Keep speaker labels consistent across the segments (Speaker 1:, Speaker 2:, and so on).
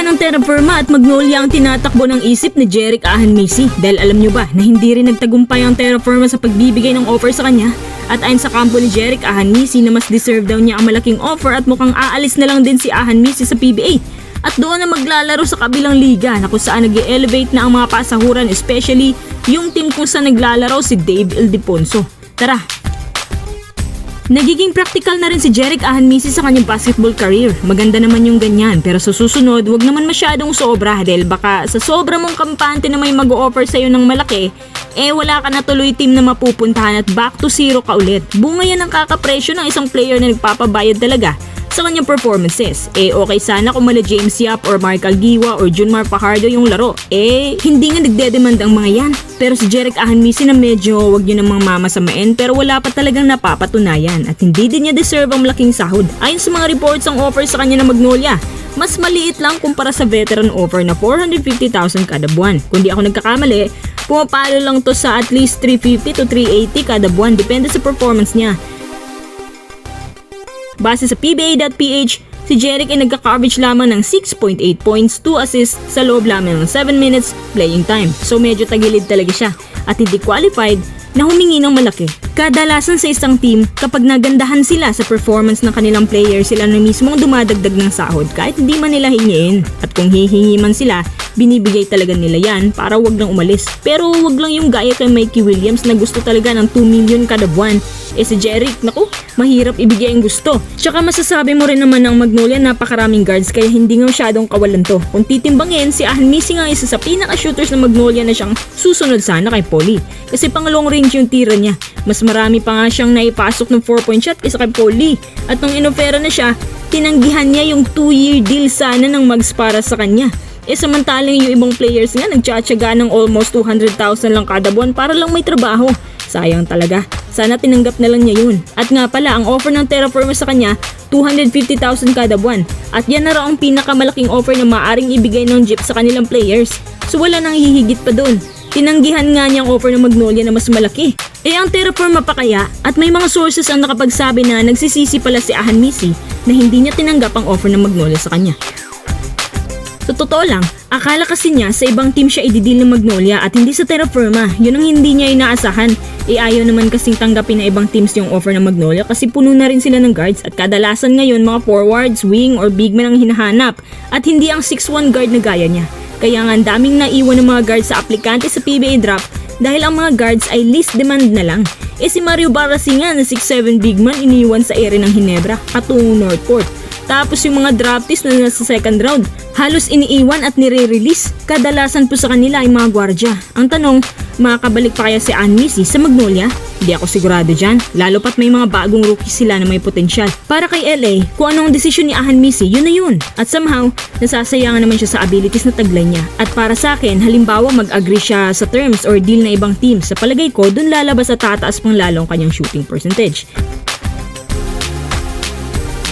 Speaker 1: Labahan ng Terra at Magnolia ang tinatakbo ng isip ni Jeric Ahan Macy. Dahil alam nyo ba na hindi rin nagtagumpay ang Terra Firma sa pagbibigay ng offer sa kanya? At ayon sa kampo ni Jeric Ahan Macy na mas deserve daw niya ang malaking offer at mukhang aalis na lang din si Ahan Macy sa PBA at doon na maglalaro sa kabilang liga na kung saan nag elevate na ang mga pasahuran especially yung team kung saan naglalaro si Dave Ildefonso. Tara, Nagiging practical na rin si Jeric Ahan Misi sa kanyang basketball career. Maganda naman yung ganyan pero sa susunod wag naman masyadong sobra dahil baka sa sobra mong kampante na may mag-o-offer sa'yo ng malaki eh wala ka na tuloy team na mapupuntahan at back to zero ka ulit. Bunga yan ang kakapresyo ng isang player na nagpapabayad talaga sa kanyang performances. Eh okay sana kung mala James Yap or Mark Algiwa or Junmar Fajardo yung laro. Eh hindi nga nagdedemand ang mga yan. Pero si Jeric Ahanmisi na medyo wag yun namang mamasamain pero wala pa talagang napapatunayan at hindi din niya deserve ang malaking sahod. Ayon sa mga reports ang offer sa kanya ng Magnolia, mas maliit lang kumpara sa veteran offer na 450,000 kada buwan. Kung di ako nagkakamali, pumapalo lang to sa at least 350 to 380 kada buwan depende sa performance niya. Base sa PBA.ph, si Jeric ay nagka-coverage lamang ng 6.8 points, 2 assists sa loob lamang ng 7 minutes playing time. So medyo tagilid talaga siya at hindi qualified na humingi ng malaki. Kadalasan sa isang team, kapag nagandahan sila sa performance ng kanilang player, sila na mismo dumadagdag ng sahod kahit hindi man nila hingiin. At kung hihingi man sila, binibigay talaga nila yan para wag lang umalis. Pero wag lang yung gaya kay Mikey Williams na gusto talaga ng 2 million kada buwan. Eh si Jeric, naku, mahirap ibigay ang gusto. Tsaka masasabi mo rin naman ng Magnolia napakaraming guards kaya hindi nga masyadong kawalan to. Kung titimbangin, si Ahan Missing ang isa sa pinaka-shooters ng Magnolia na siyang susunod sana kay Polly. Kasi pang long range yung tira niya. Mas marami pa nga siyang naipasok ng 4 point shot kaysa kay Polly. At nung inofera na siya, tinanggihan niya yung 2 year deal sana ng Mags para sa kanya. Eh samantalang yung ibang players nga nagtsatsaga ng almost 200,000 lang kada buwan para lang may trabaho. Sayang talaga. Sana tinanggap na lang niya yun. At nga pala, ang offer ng Terraform sa kanya, 250,000 kada buwan. At yan na raw ang pinakamalaking offer na maaring ibigay ng Jeep sa kanilang players. So wala nang hihigit pa dun. Tinanggihan nga niya ang offer ng Magnolia na mas malaki. Eh ang Terraform pa kaya at may mga sources ang nakapagsabi na nagsisisi pala si Ahan Misi na hindi niya tinanggap ang offer ng Magnolia sa kanya. Sa totoo lang, akala kasi niya sa ibang team siya ididil ng Magnolia at hindi sa Terra Firma. Yun ang hindi niya inaasahan. E ayaw naman kasing tanggapin na ibang teams yung offer ng Magnolia kasi puno na rin sila ng guards at kadalasan ngayon mga forwards, wing or big man ang hinahanap at hindi ang 6'1 guard na gaya niya. Kaya nga daming naiwan ng mga guards sa aplikante sa PBA draft dahil ang mga guards ay least demand na lang. E si Mario Barasi nga na 6'7 big man iniwan sa ere ng Hinebra patungo Northport. Tapos yung mga draftees na nasa second round, halos iniiwan at nire-release. Kadalasan po sa kanila ay mga gwardya. Ang tanong, makakabalik pa kaya si Anmisi sa Magnolia? Hindi ako sigurado dyan, lalo pat may mga bagong rookies sila na may potensyal. Para kay LA, kung anong desisyon ni Ahan Misi, yun na yun. At somehow, nasasayangan naman siya sa abilities na taglay niya. At para sa akin, halimbawa mag-agree siya sa terms or deal na ibang team, sa palagay ko, dun lalabas at tataas pang lalong kanyang shooting percentage.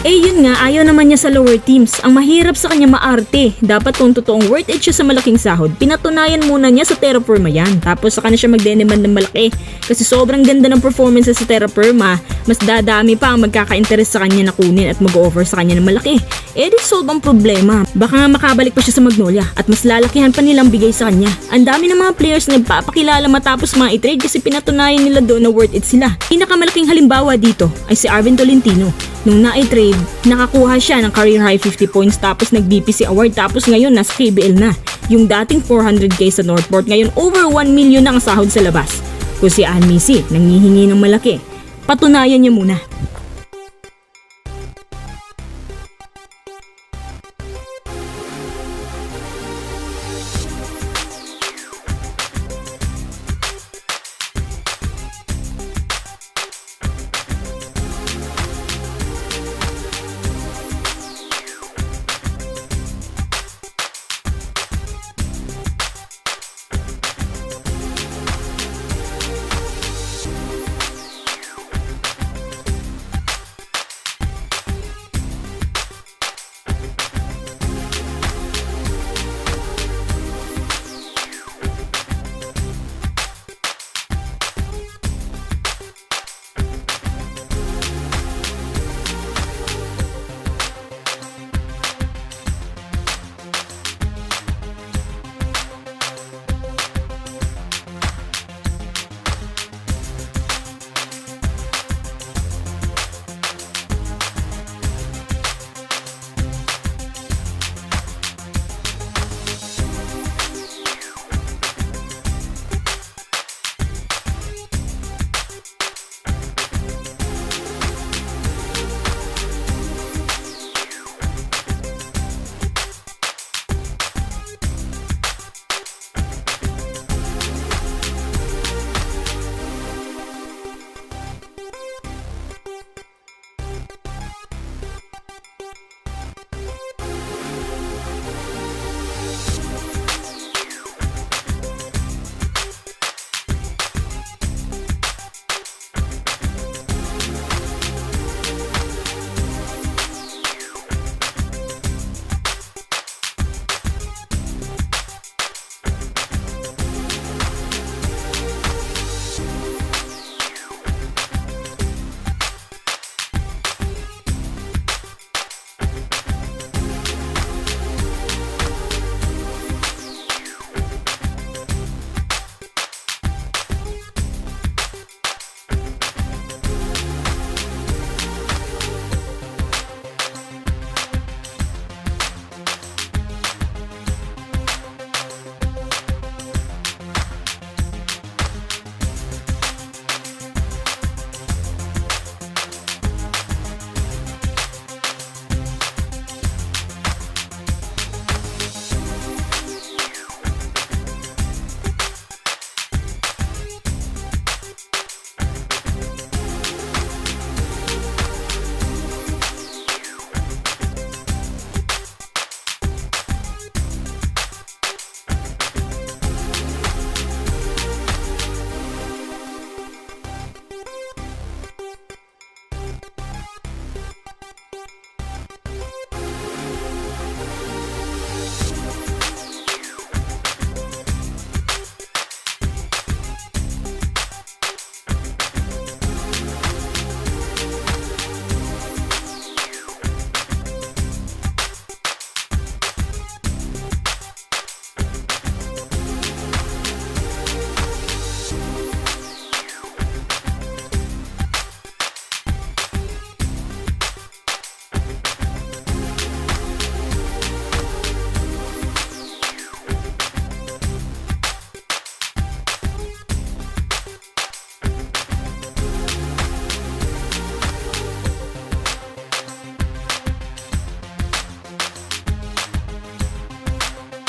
Speaker 1: Eh yun nga, ayaw naman niya sa lower teams. Ang mahirap sa kanya maarte. Dapat kung totoong worth it siya sa malaking sahod, pinatunayan muna niya sa Terra Firma yan. Tapos saka na siya magdedemand ng malaki. Kasi sobrang ganda ng performance sa Terra Firma, mas dadami pa ang magkaka-interest sa kanya na kunin at mag-offer sa kanya ng malaki. Eh di solve ang problema. Baka nga makabalik pa siya sa Magnolia at mas lalakihan pa nilang bigay sa kanya. Ang dami ng mga players na nagpapakilala matapos mga i-trade kasi pinatunayan nila doon na worth it sila. Pinakamalaking halimbawa dito ay si Arvin Tolentino. Nung na-trade, nakakuha siya ng career high 50 points tapos nag-BPC award tapos ngayon nasa KBL na. Yung dating 400k sa Northport ngayon over 1 million na ang sahod sa labas. Kung si Ann Misi nangihingi ng malaki, patunayan niya muna.